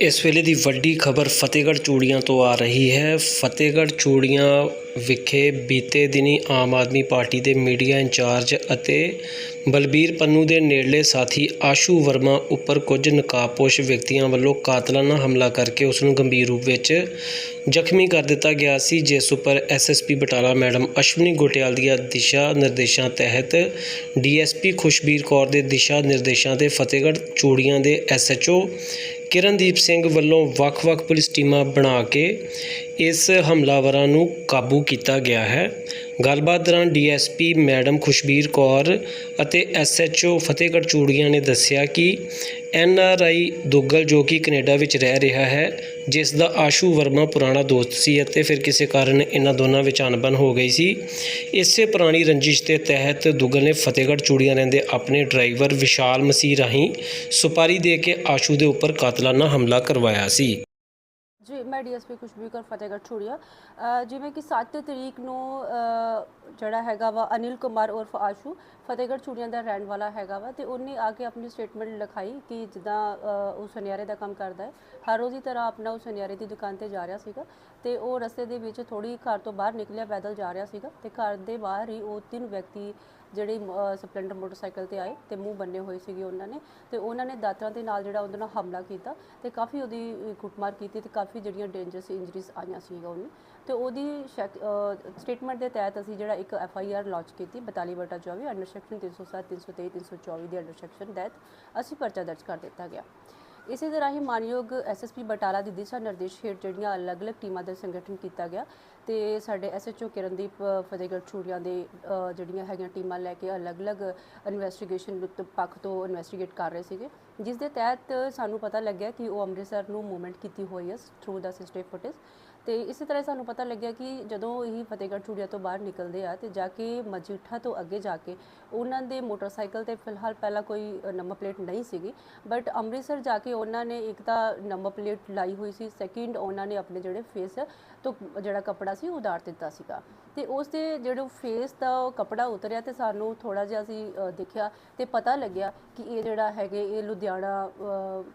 ਇਸ ਵੇਲੇ ਦੀ ਵੱਡੀ ਖਬਰ ਫਤਿਹਗੜ੍ਹ ਚੂੜੀਆਂ ਤੋਂ ਆ ਰਹੀ ਹੈ। ਫਤਿਹਗੜ੍ਹ ਚੂੜੀਆਂ ਵਿਖੇ ਬੀਤੇ ਦਿਨੀ ਆਮ ਆਦਮੀ ਪਾਰਟੀ ਦੇ ਮੀਡੀਆ ਇੰਚਾਰਜ ਅਤੇ ਬਲਬੀਰ ਪੰਨੂ ਦੇ ਨੇੜਲੇ ਸਾਥੀ ਆਸ਼ੂ ਵਰਮਾ ਉੱਪਰ ਕੁਝ ਨਕਾਬਪੋਸ਼ ਵਿਅਕਤੀਆਂ ਵੱਲੋਂ ਕਾਤਲਾਨਾ ਹਮਲਾ ਕਰਕੇ ਉਸ ਨੂੰ ਗੰਭੀਰ ਰੂਪ ਵਿੱਚ ਜ਼ਖਮੀ ਕਰ ਦਿੱਤਾ ਗਿਆ ਸੀ, ਜਿਸ ਉੱਪਰ ਐਸਐਸਪੀ ਬਟਾਲਾ ਮੈਡਮ ਅਸ਼ਵਨੀ ਗੋਟਿਆਲ ਦੀਆਂ ਦਿਸ਼ਾ ਨਿਰਦੇਸ਼ਾਂ ਤਹਿਤ ਡੀਐਸਪੀ ਖੁਸ਼ਬੀਰ ਕੌਰ ਦੇ ਦਿਸ਼ਾ ਨਿਰਦੇਸ਼ਾਂ ਤੇ ਫਤਿਹਗੜ੍ਹ ਚੂੜੀਆਂ ਦੇ ਐਸਐਚਓ ਕਿਰਨਦੀਪ ਸਿੰਘ ਵੱਲੋਂ ਵੱਖ-ਵੱਖ ਪੁਲਿਸ ਟੀਮਾਂ ਬਣਾ ਕੇ ਇਸ ਹਮਲਾਵਰਾਂ ਨੂੰ ਕਾਬੂ ਕੀਤਾ ਗਿਆ ਹੈ। ਗੱਲਬਾਤ ਦੌਰਾਨ ਡੀਐਸਪੀ ਮੈਡਮ ਖੁਸ਼ਬੀਰ ਕੌਰ ਅਤੇ ਐਸਐਚਓ ਫਤਿਹਗੜ੍ਹ ਚੂੜੀਆਂ ਨੇ ਦੱਸਿਆ ਕਿ ਐਨਆਰਆਈ ਦੁੱਗਲ ਜੋ ਕਿ ਕੈਨੇਡਾ ਵਿੱਚ ਰਹਿ ਰਿਹਾ ਹੈ, ਜਿਸ ਦਾ ਆਸ਼ੂ ਵਰਮਾ ਪੁਰਾਣਾ ਦੋਸਤ ਸੀ ਅਤੇ ਫਿਰ ਕਿਸੇ ਕਾਰਨ ਇਹਨਾਂ ਦੋਨਾਂ ਵਿੱਚ ਅਣਬਣ ਹੋ ਗਈ ਸੀ। ਇਸੇ ਪੁਰਾਣੀ ਰੰਜਿਸ਼ ਦੇ ਤਹਿਤ ਦੁੱਗਲ ਨੇ ਫਤਿਹਗੜ੍ਹ ਚੂੜੀਆਂ ਰਹਿੰਦੇ ਆਪਣੇ ਡਰਾਈਵਰ ਵਿਸ਼ਾਲ ਮਸੀਹ ਰਾਹੀਂ ਸੁਪਾਰੀ ਦੇ ਕੇ ਆਸ਼ੂ ਦੇ ਉੱਪਰ ਕਾਤਲਾਨਾ ਹਮਲਾ ਕਰਵਾਇਆ ਸੀ। ਜੀ ਮੈਂ ਡੀਐਸਪੀ ਖੁਸ਼ਬੂ ਕੌਰ ਫਤਿਹਗੜ੍ਹ ਚੂੜੀਆ ਅ, ਜਿਵੇਂ ਕਿ 7 ਤਰੀਕ ਨੂੰ ਜਿਹੜਾ ਹੈਗਾ ਵਾ ਅਨਿਲ ਕੁਮਾਰ ਉਰਫ ਆਸ਼ੂ ਫਤਿਹਗੜ੍ਹ ਚੂੜੀਆਂ ਦਾ ਰਹਿਣ ਵਾਲਾ ਹੈਗਾ ਵਾ ਤੇ ਉਹਨੇ ਆ ਕੇ ਆਪਣੀ ਸਟੇਟਮੈਂਟ ਲਿਖਾਈ ਕਿ ਜਿੱਦਾਂ ਅ, ਉਹ ਸੁਨਿਆਰੇ ਦਾ ਕੰਮ ਕਰਦਾ ਹੈ ਹਰ ਰੋਜ਼ ਦੀ ਤਰ੍ਹਾਂ ਆਪਣਾ ਉਹ ਸੁਨਿਆਰੇ ਦੀ ਦੁਕਾਨ ਤੇ ਜਾ ਰਿਹਾ ਸੀਗਾ ਤੇ ਉਹ ਰਸਤੇ ਦੇ ਵਿੱਚ ਥੋੜੀ ਘਰ ਤੋਂ ਬਾਹਰ ਨਿਕਲਿਆ ਪੈਦਲ ਜਾ ਰਿਹਾ ਸੀਗਾ ਤੇ ਘਰ ਦੇ ਬਾਹਰ ਹੀ ਉਹ ਤਿੰਨ ਵਿਅਕਤੀ ਜਿਹੜੇ ਸਪਲੈਂਡਰ ਮੋਟਰਸਾਈਕਲ ਤੇ ਆਏ ਤੇ ਮੂੰਹ ਬੰਨੇ ਹੋਏ ਸੀਗੇ ਉਹਨਾਂ ਨੇ ਤੇ ਉਹਨਾਂ ਨੇ ਦਾਤਰਾਂ ਦੇ ਨਾਲ ਜਿਹੜਾ ਉਹਦੇ ਨਾਲ ਹਮਲਾ ਕੀਤਾ ਤੇ ਕਾਫੀ ਉਹਦੀ ਕੁੱਟਮਾਰ ਕੀਤੀ ਤੇ ਕਾਫੀ ਜਿਹੜੀਆਂ ਡੇਂਜਰਸ ਇੰਜਰੀਜ਼ ਆਈਆਂ ਸੀਗਾ ਉਹਨੂੰ ਤੇ ਉਹਦੀ ਸਟੇਟਮੈਂਟ ਦੇ ਤਹਿਤ ਅਸੀਂ ਜਿਹੜਾ ਇੱਕ ਐਫ ਆਈ ਆਰ ਲਾਂਚ ਕੀਤੀ 42 ਬਟਾ 24 ਅੰਡਰ ਸੈਕਸ਼ਨ 307 323 324 ਦੇ ਅੰਡਰ ਸੈਕਸ਼ਨ ਤਹਿਤ ਅਸੀਂ ਪਰਚਾ ਦਰਜ ਕਰ ਦਿੱਤਾ ਗਿਆ। ਇਸੇ ਤਰ੍ਹਾਂ ਹੀ ਮਾਨਯੋਗ ਐਸਐਸਪੀ ਬਟਾਲਾ ਦੀ ਦਿਸ਼ਾ ਨਿਰਦੇਸ਼ ਹੇਠ ਜਿਹੜੀਆਂ ਅਲੱਗ-ਅਲੱਗ ਟੀਮਾਂ ਦਾ ਸੰਗਠਨ ਕੀਤਾ ਗਿਆ ਤੇ ਸਾਡੇ ਐਸਐਚਓ ਕਿਰਨਦੀਪ ਫਤਿਹਗੜ੍ਹ ਛੂੜੀਆਂ ਦੇ ਜਿਹੜੀਆਂ ਹੈਗੀਆਂ ਟੀਮਾਂ ਲੈ ਕੇ ਅਲੱਗ-ਅਲੱਗ ਇਨਵੈਸਟੀਗੇਸ਼ਨ ਪੱਖ ਤੋਂ ਇਨਵੈਸਟੀਗੇਟ ਕਰ ਰਹੇ ਸੀਗੇ, ਜਿਸ ਦੇ ਤਹਿਤ ਸਾਨੂੰ ਪਤਾ ਲੱਗਿਆ ਕਿ ਉਹ ਅੰਮ੍ਰਿਤਸਰ ਨੂੰ ਮੂਵਮੈਂਟ ਕੀਤੀ ਹੋਈ ਹੈ ਥਰੂ ਦਾ ਸਿਸਟਮ ਫੁਟੇਜ ਤੇ ਇਸੇ ਤਰ੍ਹਾਂ ਸਾਨੂੰ ਪਤਾ ਲੱਗਿਆ ਕਿ ਜਦੋਂ ਇਹ ਫਤਿਹਗੜ੍ਹ ਚੂੜੀਆਂ ਤੋਂ ਬਾਹਰ ਨਿਕਲਦੇ ਆ ਤੇ ਜਾ ਕੇ ਮਜੀਠਾ ਤੋਂ ਅੱਗੇ ਜਾ ਕੇ ਉਹਨਾਂ ਦੇ ਮੋਟਰਸਾਈਕਲ ਤੇ ਫਿਲਹਾਲ ਪਹਿਲਾਂ ਕੋਈ ਨੰਬਰ ਪਲੇਟ ਨਹੀਂ ਸੀਗੀ ਬਟ ਅੰਮ੍ਰਿਤਸਰ ਜਾ ਕੇ ਉਹਨਾਂ ਨੇ ਇੱਕ ਤਾਂ ਨੰਬਰ ਪਲੇਟ ਲਾਈ ਹੋਈ ਸੀ ਸੈਕਿੰਡ ਉਹਨਾਂ ਨੇ ਆਪਣੇ ਜਿਹੜੇ ਫੇਸ ਤੋਂ ਜਿਹੜਾ ਕਪੜਾ ਸੀ ਉਹ ਉਤਾਰ ਦਿੱਤਾ ਸੀਗਾ। ਤੇ ਉਸ 'ਤੇ ਜਿਹੜੇ ਫੇਸ ਦਾ ਉਹ ਕਪੜਾ ਉਤਰਿਆ ਤੇ ਸਾਨੂੰ ਥੋੜਾ ਜਿਹਾ ਅਸੀਂ ਦੇਖਿਆ ਤੇ ਪਤਾ ਲੱਗਿਆ ਕਿ ਇਹ ਜਿਹੜਾ ਹੈਗੇ ਇਹ ਲੁਧਿਆਣਾ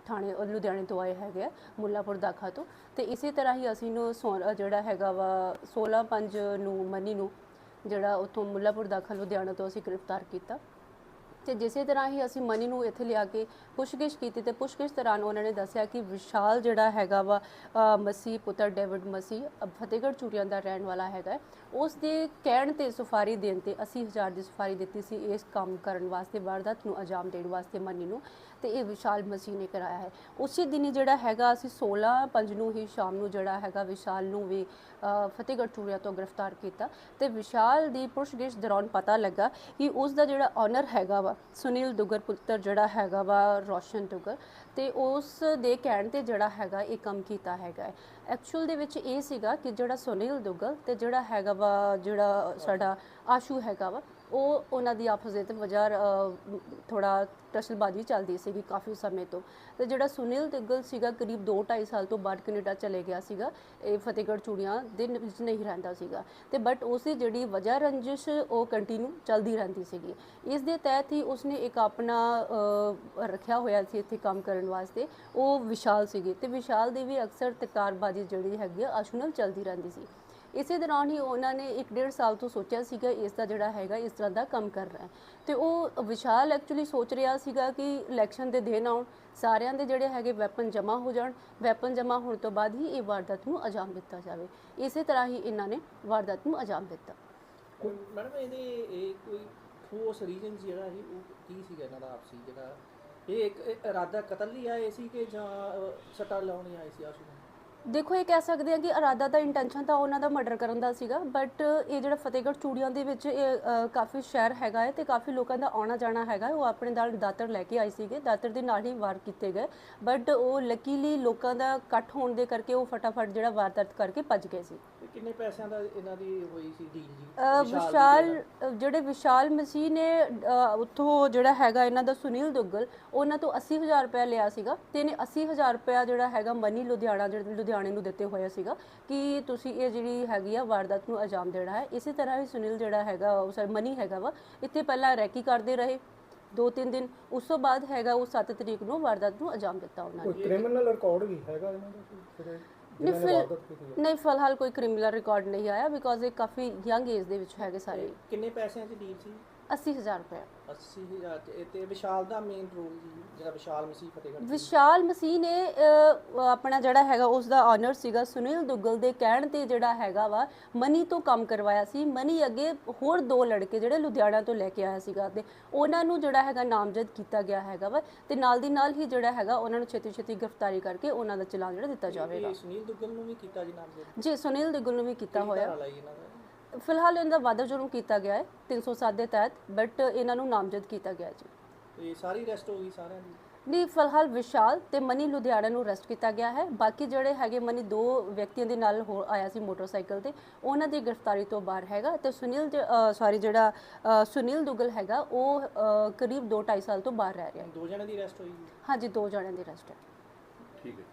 ਥਾਣੇ ਲੁਧਿਆਣੇ ਤੋਂ ਆਏ ਹੈਗੇ ਆ, ਮੁੱਲਾਪੁਰ ਦਾਖਾ ਤੋਂ। ਤੇ ਇਸੇ ਤਰ੍ਹਾਂ ਹੀ ਅਸੀਂ ਨੂੰ ਸੋ- ਜਿਹੜਾ ਹੈਗਾ ਵਾ 16 5 ਨੂੰ ਮਨੀ ਨੂੰ ਜਿਹੜਾ ਉੱਥੋਂ ਮੁੱਲਾਪੁਰ ਦਾਖਾ ਲੁਧਿਆਣਾ ਤੋਂ ਅਸੀਂ ਗ੍ਰਿਫਤਾਰ ਕੀਤਾ। ਤੇ ਜਿਸੇ ਤਰ੍ਹਾਂ ਹੀ ਅਸੀਂ ਮਨੀ ਨੂੰ ਇੱਥੇ ਲਿਆ ਕੇ ਪੁੱਛਗਿੱਛ ਕੀਤੀ ਤੇ ਪੁੱਛਗਿੱਛ ਦੌਰਾਨ ਉਹਨਾਂ ਨੇ ਦੱਸਿਆ ਕਿ ਵਿਸ਼ਾਲ ਜਿਹੜਾ ਹੈਗਾ ਵਾ ਮਸੀਹ ਪੁੱਤਰ ਡੇਵਿਡ ਮਸੀਹ ਫਤਿਹਗੜ੍ਹ ਚੂੜੀਆਂ ਦਾ ਰਹਿਣ ਵਾਲਾ ਹੈਗਾ ਉਸ ਦੇ ਕਹਿਣ ਤੇ ਸੁਫਾਰੀ ਦੇਣ ਤੇ 80000 ਦੀ ਸੁਫਾਰੀ ਦਿੱਤੀ ਸੀ ਇਸ ਕੰਮ ਕਰਨ ਵਾਸਤੇ, ਵਾਰਦਾਤ ਨੂੰ ਅੰਜਾਮ ਦੇਣ ਵਾਸਤੇ ਮਨੀ ਨੂੰ। ਤੇ ਇਹ ਵਿਸ਼ਾਲ ਮਸੀਹ ਨੇ ਕਰਾਇਆ ਹੈ। ਉਸੇ ਦਿਨ ਹੀ ਜਿਹੜਾ ਹੈਗਾ ਅਸੀਂ 16 ਪੰਜ ਨੂੰ ਹੀ ਸ਼ਾਮ ਨੂੰ ਜਿਹੜਾ ਹੈਗਾ ਵਿਸ਼ਾਲ ਨੂੰ ਵੀ ਫਤਿਹਗੜ੍ਹ ਚੂੜੀਆਂ ਤੋਂ ਗ੍ਰਿਫਤਾਰ ਕੀਤਾ ਤੇ ਵਿਸ਼ਾਲ ਦੀ ਪੁੱਛਗਿੱਛ ਦੌਰਾਨ ਪਤਾ ਲੱਗਾ ਕਿ ਉਸ ਦਾ ਜਿਹੜਾ ਓਨਰ ਹੈਗਾ ਵਾ, ਸੁਨੀਲ ਦੁਗਰ ਪੁੱਤਰ ਜਿਹੜਾ ਹੈਗਾ ਵਾ ਰੋਸ਼ਨ ਦੁਗਰ ਤੇ ਉਸ ਦੇ ਕਹਿਣ ਤੇ ਜਿਹੜਾ ਹੈਗਾ ਇਹ ਕੰਮ ਕੀਤਾ ਹੈਗਾ ਐਕਚੁਅਲ ਦੇ ਵਿੱਚ ਇਹ ਸੀਗਾ ਕਿ ਜਿਹੜਾ ਸੁਨੀਲ ਦੁਗਲ ਤੇ ਜਿਹੜਾ ਹੈਗਾ ਵਾ, ਜਿਹੜਾ ਸਾਡਾ ਆਸ਼ੂ ਹੈਗਾ ਵਾ ਉਹ ਉਹਨਾਂ ਦੀ ਆਪਸ ਵਿੱਚ ਵਜ੍ਹਾ ਥੋੜਾ ਟਸਲਬਾਜ਼ੀ ਚੱਲਦੀ ਸੀਗੀ ਕਾਫੀ ਸਮੇਂ ਤੋਂ। ਤੇ ਜਿਹੜਾ ਸੁਨੀਲ ਦੁਗਲ ਸੀਗਾ, ਕਰੀਬ 2.5 ਸਾਲ ਤੋਂ ਬਾਅਦ ਕੈਨੇਡਾ ਚਲੇ ਗਿਆ ਸੀਗਾ। ਇਹ ਫਤਿਹਗੜ੍ਹ ਚੂੜੀਆਂ ਦੇ ਵਿੱਚ ਨਹੀਂ ਰਹਿੰਦਾ ਸੀਗਾ। ਤੇ ਬਟ ਉਸੇ ਜਿਹੜੀ ਵਜ੍ਹਾ ਰੰਜਿਸ਼, ਉਹ ਕੰਟੀਨਿਊ ਚੱਲਦੀ ਰਹਿੰਦੀ ਸੀਗੀ। ਇਸ ਦੇ ਤਹਿਤ ਹੀ ਉਸਨੇ ਇੱਕ ਆਪਣਾ ਰੱਖਿਆ ਹੋਇਆ ਸੀ ਇੱਥੇ ਕੰਮ ਕਰਨ ਵਾਸਤੇ। ਉਹ ਵਿਸ਼ਾਲ ਸੀਗੀ। ਤੇ ਵਿਸ਼ਾਲ ਦੀ ਵੀ ਅਕਸਰ ਤਕਰਾਰਬਾਜ਼ੀ ਜਿਹੜੀ ਹੈਗੀ ਆ ਆਸ਼ੂ ਚੱਲਦੀ ਰਹਿੰਦੀ ਸੀ। ਇਸੇ ਦੌਰਾਨ ਹੀ ਉਹਨਾਂ ਨੇ 1.5 ਸਾਲ ਤੋਂ ਸੋਚਿਆ ਸੀਗਾ ਇਸ ਦਾ ਜਿਹੜਾ ਹੈਗਾ, ਇਸ ਤਰ੍ਹਾਂ ਦਾ ਕੰਮ ਕਰ ਰਿਹਾ ਹੈ। ਤੇ ਉਹ ਵਿਸ਼ਾਲ ਐਕਚੁਅਲੀ ਸੋਚ ਰਿਹਾ ਸੀਗਾ ਕਿ ਇਲੈਕਸ਼ਨ ਦੇ ਦਿਨ ਆਉਣ, ਸਾਰਿਆਂ ਦੇ ਜਿਹੜੇ ਹੈਗੇ ਵੈਪਨ ਜਮ੍ਹਾਂ ਹੋ ਜਾਣ। ਵੈਪਨ ਜਮ੍ਹਾਂ ਹੋਣ ਤੋਂ ਬਾਅਦ ਹੀ ਇਹ ਵਾਰਦਾਤ ਨੂੰ ਅੰਜਾਮ ਦਿੱਤਾ ਜਾਵੇ। ਇਸੇ ਤਰ੍ਹਾਂ ਹੀ ਇਹਨਾਂ ਨੇ ਵਾਰਦਾਤ ਨੂੰ ਅੰਜਾਮ ਦਿੱਤਾ। ਮੈਡਮ ਇਹਦੇ, ਇਹ ਕੋਈ ਠੋਸ ਰੀਜ਼ਨ ਜਿਹੜਾ ਸੀ, ਉਹ ਕੀ ਸੀਗਾ ਇਹਨਾਂ ਦਾ ਆਪਸੀ ਜਿਹੜਾ? ਇਹ ਇੱਕ ਇਰਾਦਾ ਕਤਲ ਲਈ ਆਏ ਸੀ ਕਿ ਜਾਂ ਸੱਟਾ ਲਾਉਣੀ ਆਏ ਸੀ ਆਸ਼ੂ ਦੇਖੋ ਇਹ ਕਹਿ ਸਕਦੇ ਆ ਕਿ ਇਰਾਦਾ ਦਾ ਇੰਟੈਂਸ਼ਨ ਤਾਂ ਉਹਨਾਂ ਦਾ ਮਰਡਰ ਕਰਨ ਦਾ ਸੀਗਾ ਬਟ ਇਹ ਜਿਹੜਾ ਫਤਿਹਗੜ੍ਹ ਚੂੜੀਆਂ ਦੇ ਵਿੱਚ ਇਹ ਅ, ਕਾਫੀ ਸ਼ਹਿਰ ਹੈਗਾ ਹੈ ਤੇ ਕਾਫੀ ਲੋਕਾਂ ਦਾ ਆਉਣਾ ਜਾਣਾ ਹੈਗਾ ਹੈ। ਉਹ ਆਪਣੇ ਨਾਲ ਦਾਤਰ ਲੈ ਕੇ ਆਏ ਸੀਗੇ ਦਾਤਰ ਦੇ ਨਾਲ ਹੀ ਵਾਰ ਕੀਤੇ ਗਏ ਬਟ ਉਹ ਲੱਕੀਲੀ ਲੋਕਾਂ ਦਾ ਇਕੱਠ ਹੋਣ ਦੇ ਕਰਕੇ ਉਹ ਫਟਾਫਟ ਜਿਹੜਾ ਵਾਰਦਾਤ ਕਰਕੇ ਭੱਜ ਗਏ ਸੀ ਕਿੰਨੇ ਪੈਸਿਆਂ ਦਾ ਇਹਨਾਂ ਦੀ ਹੋਈ ਸੀ ਡੀਲ ਜੀ? ਅ, ਦੀ ਵਿਸ਼ਾਲ ਜਿਹੜਾ- ਵਿਸ਼ਾਲ ਮਸੀਹ ਨੇ ਉੱਥੋਂ ਜਿਹੜਾ ਹੈਗਾ ਇਹਨਾਂ ਦਾ ਸੁਨੀਲ ਦੁੱਗਲ ਉਹਨਾਂ ਤੋਂ 80000 ਰੁਪਏ ਲਿਆ ਸੀਗਾ ਤੇ ਇਹਨੇ 80000 ਰੁਪਏ ਜਿਹੜਾ ਹੈਗਾ ਮਨੀ ਲੁਧਿਆਣਾ ਜਿਹੜੇ ਲੁਧਿਆਣੇ ਨੂੰ ਦਿੱਤੇ ਹੋਇਆ ਸੀਗਾ ਕਿ ਤੁਸੀਂ ਇਹ ਜਿਹੜੀ ਹੈਗੀ ਆ ਵਾਰਦਾਤ ਨੂੰ ਅੰਜਾਮ ਦੇਣਾ ਹੈ। ਇਸੇ ਤਰ੍ਹਾਂ ਹੀ ਸੁਨੀਲ ਜਿਹੜਾ ਹੈਗਾ ਉਹ ਸਰ ਮਨੀ ਹੈਗਾ ਵਾ ਇੱਥੇ ਪਹਿਲਾਂ ਰੈਕੀ ਕਰਦੇ ਰਹੇ। ਦੋ ਤਿੰਨ ਦਿਨ ਉਸ ਤੋਂ ਬਾਅਦ ਹੈਗਾ ਉਹ 7 ਤਰੀਕ ਨੂੰ ਵਾਰਦਾਤ ਨੂੰ ਅੰਜਾਮ ਦਿੱਤਾ ਉਹਨਾਂ ਨੇ। ਕੋਈ ਕ੍ਰਿਮੀਨਲ ਰਿਕਾਰਡ ਵੀ ਹੈਗਾ ਇਹਨਾਂ ਦਾ? ਕੋਈ ਜਿਹੜੇ ਨਹੀਂ ਫਿਲ ਫਿਲਹਾਲ ਕੋਈ ਕ੍ਰਿਮੀਨਲ ਰਿਕਾਰਡ ਨਹੀਂ ਆਇਆ ਬਿਕੋਜ਼ ਇਹ ਕਾਫੀ ਯੰਗ ਏਜ ਦੇ ਵਿੱਚ ਹੈਗੇ ਸਾਰੇ। ਕਿੰਨੇ ਪੈਸਿਆਂ 'ਚ ਡੀਲ ਸੀ? 80000 ਰੁਪਏ 80000 'ਚ ਇਹ ਤੇ ਵਿਸ਼ਾਲ ਦਾ ਮੇਨ ਰੋਲ ਜੀ ਜਿਹੜਾ ਵਿਸ਼ਾਲ ਮਸੀਹ ਫਤਿਹਗੜ੍ਹ ਵਿਸ਼ਾਲ ਮਸੀਹ ਨੇ ਆਪਣਾ ਜਿਹੜਾ ਹੈਗਾ ਉਸ ਦਾ ਆਨਰ ਸੀਗਾ ਸੁਨੀਲ ਦੁੱਗਲ ਦੇ ਕਹਿਣ ਤੇ ਜਿਹੜਾ ਹੈਗਾ ਵਾ ਮਨੀ ਤੋਂ ਕੰਮ ਕਰਵਾਇਆ ਸੀ। ਮਨੀ ਅੱਗੇ ਹੋਰ ਦੋ ਲੜਕੇ ਜਿਹੜੇ ਲੁਧਿਆਣਾ ਤੋਂ ਲੈ ਕੇ ਆਇਆ ਸੀਗਾ ਤੇ ਉਹਨਾਂ ਨੂੰ ਜਿਹੜਾ ਹੈਗਾ ਨਾਮਜ਼ਦ ਕੀਤਾ ਗਿਆ ਹੈਗਾ ਵਾ ਤੇ ਨਾਲ ਦੀ ਨਾਲ ਹੀ ਜਿਹੜਾ ਹੈਗਾ ਉਹਨਾਂ ਨੂੰ ਛੇਤੀ ਛੇਤੀ ਗ੍ਰਿਫਤਾਰੀ ਕਰਕੇ ਉਹਨਾਂ ਦਾ ਚਲਾਨ ਜਿਹੜਾ ਦਿੱਤਾ ਜਾਵੇਗਾ। ਇਹ ਸੁਨੀਲ ਦੁੱਗਲ ਨੂੰ ਵੀ ਕੀਤਾ ਜੀ ਨਾਮ ਜੀ ਸੁਨੀਲ ਦੁੱਗਲ ਨੂੰ ਵੀ ਕੀਤਾ ਹੋਇਆ। ਵਾਲਾ ਜੀ ਇਹਨਾਂ ਦਾ ਫਿਲਹਾਲ ਇਹਨਾਂ ਦਾ ਵਾਧਾ ਜੁਰਮ ਕੀਤਾ ਗਿਆ ਹੈ 307 ਦੇ ਤਹਿਤ ਬਟ ਇਹਨਾਂ ਨੂੰ ਨਾਮਜ਼ਦ ਕੀਤਾ ਗਿਆ ਹੈ ਜੀ। ਤੇ ਸਾਰੀ ਰੈਸਟ ਹੋ ਗਈ ਸਾਰਿਆਂ ਦੀ? ਨਹੀਂ ਫਿਲਹਾਲ ਵਿਸ਼ਾਲ ਤੇ ਮਨੀ ਲੁਧਿਆਣਾ ਨੂੰ ਅਰੈਸਟ ਕੀਤਾ ਗਿਆ ਹੈ। ਬਾਕੀ ਜਿਹੜੇ ਹੈਗੇ ਮਨੀ ਦੋ ਵਿਅਕਤੀਆਂ ਦੇ ਨਾਲ ਹੋ ਆਇਆ ਸੀ ਮੋਟਰਸਾਈਕਲ ਤੇ। ਉਹਨਾਂ ਦੀ ਗ੍ਰਿਫਤਾਰੀ ਤੋਂ ਬਾਹਰ ਹੈਗਾ ਤੇ ਸੁਨੀਲ ਸੌਰੀ ਜਿਹੜਾ ਸੁਨੀਲ ਦੁਗਲ ਹੈਗਾ ਉਹ ਕਰੀਬ 2.5 ਸਾਲ ਤੋਂ ਬਾਹਰ ਰਹਿ ਰਿਹਾ ਹੈ। ਦੋ ਜਣਿਆਂ ਦੀ ਰੈਸਟ ਹੋਈ ਜੀ? ਹਾਂਜੀ ਦੋ ਜਣਿਆਂ ਦੀ ਅਰੈਸਟ ਹੈ। ਠੀਕ ਹੈ